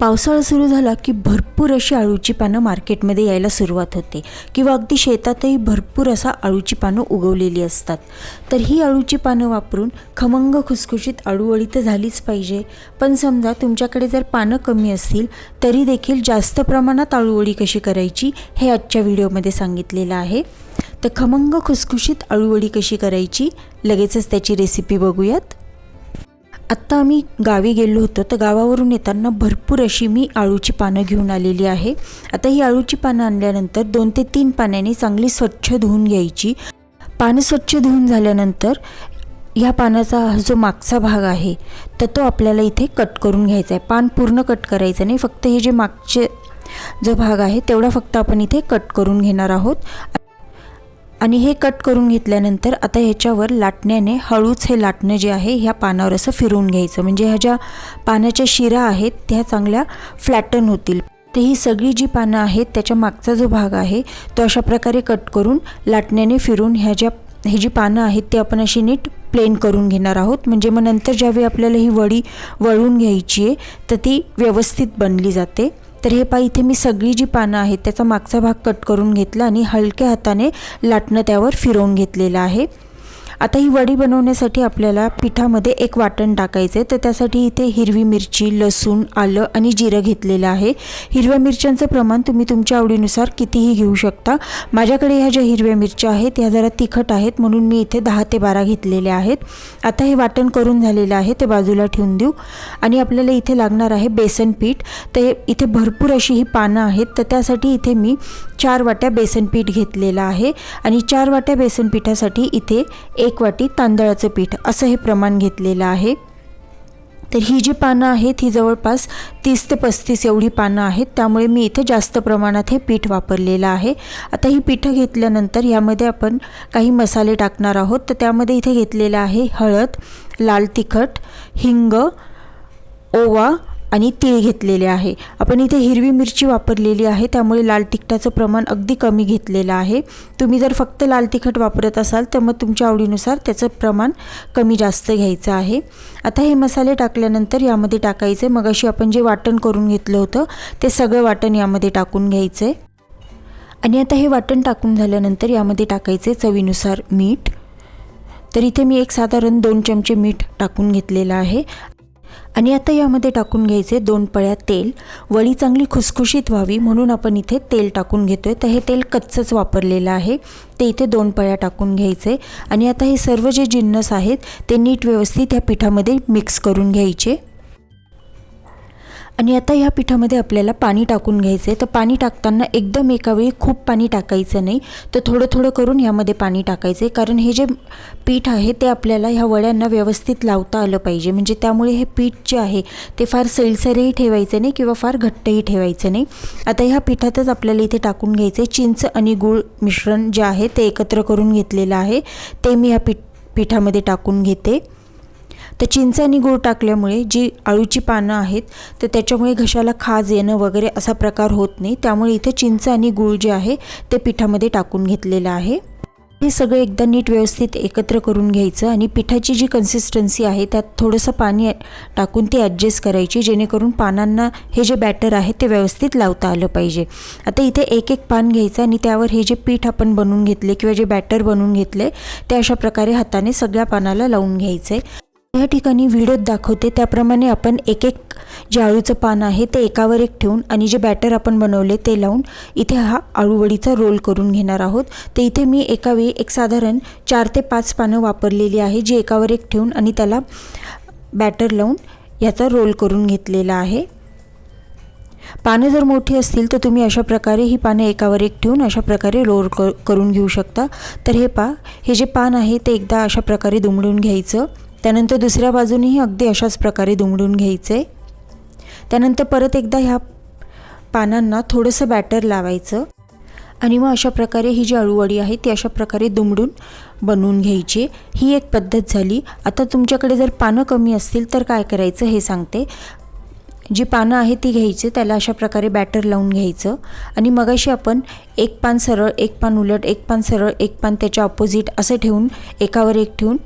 पावसाळा सुरू झाला की भरपूर अशी अळूची पानं मार्केटमध्ये यायला सुरुवात होते किंवा अगदी शेतातही भरपूर असा अळूची पानं उगवलेली असतात. तर ही अळूची पानं वापरून खमंग खुसखुशीत अळूवळी तर झालीच पाहिजे. पण समजा तुमच्याकडे जर पानं कमी असतील तरी देखील जास्त प्रमाणात अळूवळी कशी करायची हे आजच्या व्हिडिओमध्ये सांगितलेलं आहे. तर खमंग खुसखुशीत अळूवळी कशी करायची? लगेचच त्याची रेसिपी बघूयात. आत्ता आम्ही गावी गेलो होतो तर गावावरून येताना भरपूर अशी मी आळूची पानं घेऊन आलेली आहे. आता ही आळूची पानं आणल्यानंतर दोन ते तीन पाण्याने चांगली स्वच्छ धुवून घ्यायची. पानं स्वच्छ धुवून झाल्यानंतर ह्या पानाचा हा जो मागचा भाग आहे तर तो आपल्याला इथे कट करून घ्यायचा आहे. पान पूर्ण कट करायचं नाही फक्त हे जे मागचे जो भाग आहे तेवढा फक्त आपण इथे कट करून घेणार आहोत. आणि हे कट करून घेतल्यानंतर आता ह्याच्यावर लाटण्याने हळूच हे लाटणं जे आहे ह्या पानावर असं फिरवून घ्यायचं. म्हणजे ह्या ज्या पानाच्या शिरा आहेत त्या चांगल्या फ्लॅटन होतील. तर ही सगळी जी पानं आहेत त्याच्या मागचा जो भाग आहे तो अशा प्रकारे कट करून लाटण्याने फिरून ह्या ज्या ही जी पानं आहेत ती आपण अशी नीट प्लेन करून घेणार आहोत. म्हणजे मग नंतर ज्यावेळी आपल्याला ही वडी वळून घ्यायची आहे तर ती व्यवस्थित बनली जाते. तर हे पा इथे मी सगळी जी पानं आहेत त्याचा मागचा भाग कट करून घेतला आणि हलक्या हाताने लाटणं त्यावर फिरवून घेतलेलं आहे. आता ही वडी बनवण्यासाठी आपल्याला पिठामध्ये एक वाटण टाकायचं आहे तर त्यासाठी इथे हिरवी मिरची लसूण आलं आणि जिरं घेतलेलं आहे. हिरव्या मिरच्यांचं प्रमाण तुम्ही तुमच्या आवडीनुसार कितीही घेऊ शकता. माझ्याकडे ह्या ज्या हिरव्या मिरच्या आहेत ह्या जरा तिखट आहेत म्हणून मी इथे दहा ते बारा घेतलेल्या आहेत. आता हे वाटण करून झालेलं आहे ते बाजूला ठेवून देऊ. आणि आपल्याला इथे लागणार आहे बेसन पीठ. तर हे इथे भरपूर अशी ही पानं आहेत. तर त्यासाठी इथे मी चार वाट्या बेसन पीठ घेतलेलं आहे. आणि चार वाट्या बेसन पिठासाठी इथे एक वाटी तांदळाचं पीठ असं हे प्रमाण घेतलेलं आहे. तर ही जी पानं आहेत ही जवळपास तीस ते पस्तीस एवढी पानं आहेत. त्यामुळे मी इथे जास्त प्रमाणात हे पीठ वापरलेलं आहे. आता ही पिठं घेतल्यानंतर यामध्ये आपण काही मसाले टाकणार आहोत. तर त्यामध्ये इथे घेतलेलं आहे हळद लाल तिखट हिंग ओवा आणि तीळ घेतलेले आहे. आपण इथे हिरवी मिरची वापरलेली आहे. त्यामुळे लाल तिखटाचं प्रमाण अगदी कमी घेतलेलं आहे. तुम्ही जर फक्त लाल तिखट वापरत असाल तर मग तुमच्या आवडीनुसार त्याचं प्रमाण कमी जास्त घ्यायचं आहे. आता हे मसाले टाकल्यानंतर यामध्ये टाकायचे. मग अशी आपण जे वाटण करून घेतलं होतं ते सगळं वाटण यामध्ये टाकून घ्यायचं. आहे आणि आता हे वाटण टाकून झाल्यानंतर यामध्ये टाकायचे चवीनुसार मीठ. तर इथे मी एक साधारण दोन चमचे मीठ टाकून घेतलेलं आहे. आणि आता यामध्ये टाकून घ्यायचे दोन पळ्या तेल. वडी चांगली खुसखुशीत व्हावी म्हणून आपण इथे तेल टाकून घेतो आहे तर हे तेल कच्चंच वापरलेलं आहे. ते इथे दोन पळ्या टाकून घ्यायचे. आणि आता हे सर्व जे जिन्नस आहेत ते नीट व्यवस्थित ह्या पिठामध्ये मिक्स करून घ्यायचे. आणि आता ह्या पिठामध्ये आपल्याला पाणी टाकून घ्यायचं आहे तर पाणी टाकताना एकदम एकावेळी खूप पाणी टाकायचं नाही. तर थोडं थोडं करून ह्यामध्ये पाणी टाकायचं आहे कारण हे जे पीठ आहे ते आपल्याला ह्या वड्यांना व्यवस्थित लावता आलं पाहिजे. म्हणजे त्यामुळे हे पीठ जे आहे ते फार सैलसरही ठेवायचं नाही किंवा फार घट्टही ठेवायचं नाही. आता ह्या पिठातच आपल्याला इथे टाकून घ्यायचं आहे चिंच आणि गूळ मिश्रण जे आहे ते एकत्र करून घेतलेलं आहे. ते मी ह्या पीठ पिठामध्ये टाकून घेते. तर चिंच आणि गूळ टाकल्यामुळे जी आळूची पानं आहेत तर त्याच्यामुळे घशाला खाज येणं वगैरे असा प्रकार होत नाही. त्यामुळे इथे चिंच आणि गूळ जे आहे ते पिठामध्ये टाकून घेतलेलं आहे. हे सगळं एकदा नीट व्यवस्थित एकत्र करून घ्यायचं आणि पिठाची जी कन्सिस्टन्सी आहे त्यात थोडंसं पाणी टाकून ती ॲडजस्ट करायची जेणेकरून पानांना हे जे बॅटर आहे ते व्यवस्थित लावता आलं पाहिजे. आता इथे एक एक पान घ्यायचं आणि त्यावर हे जे पीठ आपण बनवून घेतले किंवा जे बॅटर बनवून घेतले ते अशा प्रकारे हाताने सगळ्या पानाला लावून घ्यायचं आहे या ठिकाणी व्हिडिओत दाखवते. त्याप्रमाणे आपण एक एक जे आळूचं पान आहे ते एकावर एक ठेवून आणि जे बॅटर आपण बनवले ते लावून इथे हा आळूवडीचा रोल करून घेणार आहोत. तर इथे मी एकावेळी एक साधारण चार ते पाच पानं वापरलेली आहे जी एकावर एक ठेवून आणि त्याला बॅटर लावून याचा रोल करून घेतलेला आहे. पानं जर मोठी असतील तर तुम्ही अशा प्रकारे ही पानं एकावर एक ठेवून अशा प्रकारे रोल क करून घेऊ शकता. तर हे पा हे जे पान आहे ते एकदा अशा प्रकारे दुमडून घ्यायचं. त्यानंतर दुसऱ्या बाजूनेही अगदी अशाच प्रकारे दुमडून घ्यायचे. त्यानंतर परत एकदा ह्या पानांना थोडंसं बॅटर लावायचं. आणि मग अशा प्रकारे ही जी अळूवडी आहे ती अशा प्रकारे दुमडून बनवून घ्यायची. ही एक पद्धत झाली. आता तुमच्याकडे जर पानं कमी असतील तर काय करायचं हे सांगते. जी पानं आहे ती घ्यायची. त्याला अशा प्रकारे बॅटर लावून घ्यायचं. आणि मगाशी आपण एक पान सरळ एक पान उलट एक पान सरळ एक पान त्याच्या ऑपोजिट असं ठेवून एकावर एक ठेवून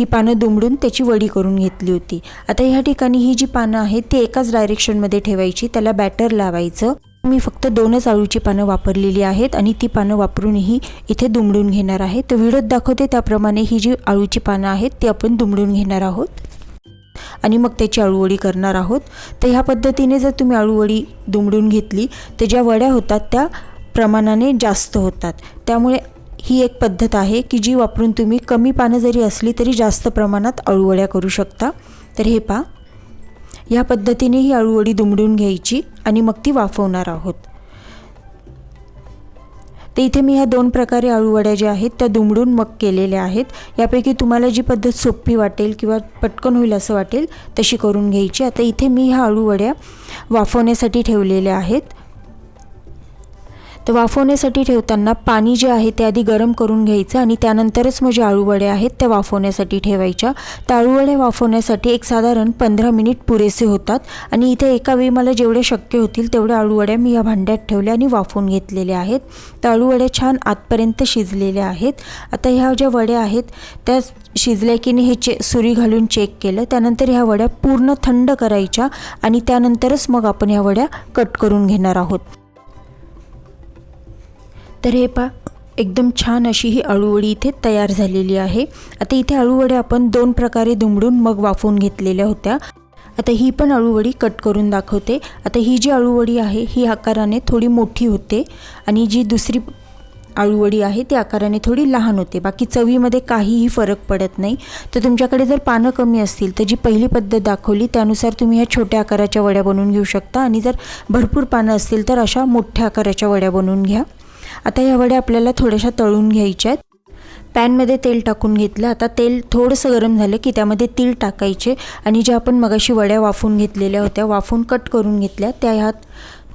ही पानं दुमडून त्याची वडी करून घेतली होती. आता ह्या ठिकाणी ही जी पानं आहेत ती एकाच डायरेक्शनमध्ये ठेवायची. त्याला बॅटर लावायचं. मी फक्त दोनच आळूची पानं वापरलेली आहेत आणि ती पानं वापरूनही इथे दुमडून घेणार आहे. तर व्हिडिओत दाखवते त्याप्रमाणे ही जी आळूची पानं आहेत ती आपण दुमडून घेणार आहोत. आणि मग त्याची अळूवडी करणार आहोत. तर ह्या पद्धतीने जर तुम्ही अळूवडी दुमडून घेतली तर ज्या वड्या होतात त्या प्रमाणाने जास्त होतात. त्यामुळे ही एक पद्धत आहे की जी वापरून तुम्ही कमी पानं जरी असली तरी जास्त प्रमाणात अळूवड्या करू शकता. तर हे पहा. ह्या पद्धतीने ही अळूवडी दुमडून घ्यायची आणि मग ती वाफवणार आहोत. तर इथे मी ह्या दोन प्रकारे अळूवड्या ज्या आहेत त्या दुमडून मग केलेल्या आहेत. यापैकी तुम्हाला जी पद्धत सोपी वाटेल किंवा पटकन होईल असं वाटेल तशी करून घ्यायची. आता इथे मी ह्या अळूवड्या वाफवण्यासाठी ठेवलेल्या आहेत. तर वाफवण्यासाठी ठेवताना पाणी जे आहे ते आधी गरम करून घ्यायचं आणि त्यानंतरच मग जे अळूवड्या आहेत त्या वाफवण्यासाठी ठेवायच्या. तर वाफवण्यासाठी एक साधारण पंधरा मिनिट पुरेसे होतात आणि इथे एका वेळी मला जेवढे शक्य होतील तेवढे अळूवड्या मी या भांड्यात ठेवल्या आणि वाफवून घेतलेल्या आहेत. तर छान आतपर्यंत शिजलेल्या आहेत. आता ह्या ज्या वड्या आहेत त्या शिजल्या की नाही हे चे सुरी घालून चेक केलं. त्यानंतर ह्या वड्या पूर्ण थंड करायच्या आणि त्यानंतरच मग आपण ह्या वड्या कट करून घेणार आहोत. तर हे पा एकदम छान अशी ही अळूवडी इथे तयार झालेली आहे. आता इथे अळूवड्या आपण दोन प्रकारे दुमडून मग वाफवून घेतलेल्या होत्या. आता ही पण अळूवडी कट करून दाखवते. आता ही जी अळूवडी आहे ही आकाराने थोडी मोठी होते आणि जी दुसरी अळूवडी आहे ती आकाराने थोडी लहान होते. बाकी चवीमध्ये काहीही फरक पडत नाही. तर तुमच्याकडे जर पानं कमी असतील तर जी पहिली पद्धत दाखवली त्यानुसार तुम्ही ह्या छोट्या आकाराच्या वड्या बनवून घेऊ शकता. आणि जर भरपूर पानं असतील तर अशा मोठ्या आकाराच्या वड्या बनवून घ्या. आता ह्या वड्या आपल्याला थोड्याशा तळून घ्यायच्या आहेत पॅनमध्ये तेल टाकून घेतलं. आता तेल थोडंसं गरम झालं की त्यामध्ये तीळ टाकायचे आणि ज्या आपण मगाशी वड्या वाफून घेतलेल्या होत्या वाफून कट करून घेतल्या त्या ह्यात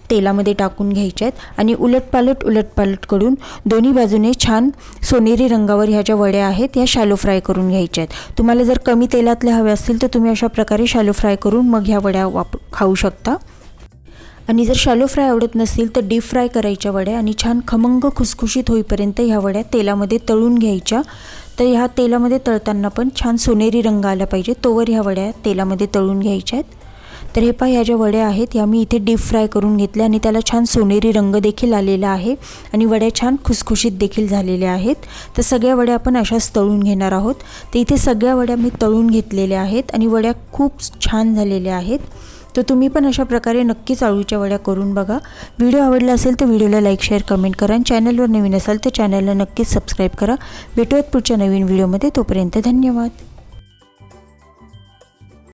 तेलामध्ये टाकून घ्यायच्या आहेत आणि उलटपालट उलटपालट करून दोन्ही बाजूने छान सोनेरी रंगावर ह्या ज्या वड्या आहेत ह्या शॅलो फ्राय करून घ्यायच्या आहेत तुम्हाला जर कमी तेलातल्या हव्या असतील तर तुम्ही अशा प्रकारे शॅलो फ्राय करून मग ह्या वड्या वाप खाऊ शकता. आणि जर शॅलो फ्राय आवडत नसतील तर डीप फ्राय करायच्या वड्या आणि छान खमंग खुसखुशीत होईपर्यंत ह्या वड्या तेलामध्ये तळून घ्यायच्या. तर ह्या तेलामध्ये तळताना पण छान सोनेरी रंग आला पाहिजे. तोवर ह्या वड्या तेलामध्ये तळून घ्यायच्या आहेत. तर हे पहा ह्या ज्या वड्या आहेत ह्या मी इथे डीप फ्राय करून घेतल्या आणि त्याला छान सोनेरी रंग देखील आलेला आहे आणि वड्या छान खुसखुशीत देखील झालेल्या आहेत. तर सगळ्या वड्या आपण अशाच तळून घेणार आहोत. तर इथे सगळ्या वड्या मी तळून घेतलेल्या आहेत आणि वड्या खूप छान झालेल्या आहेत. तर तुम्ही पण अशा प्रकारे नक्कीच आळूच्या वड्या करून बघा. व्हिडिओ आवडला असेल तर व्हिडिओला लाईक शेअर कमेंट करा. आणि चॅनलवर नवीन असाल तर चॅनलला नक्कीच सबस्क्राईब करा. भेटूयात पुढच्या नवीन व्हिडिओमध्ये. तोपर्यंत धन्यवाद.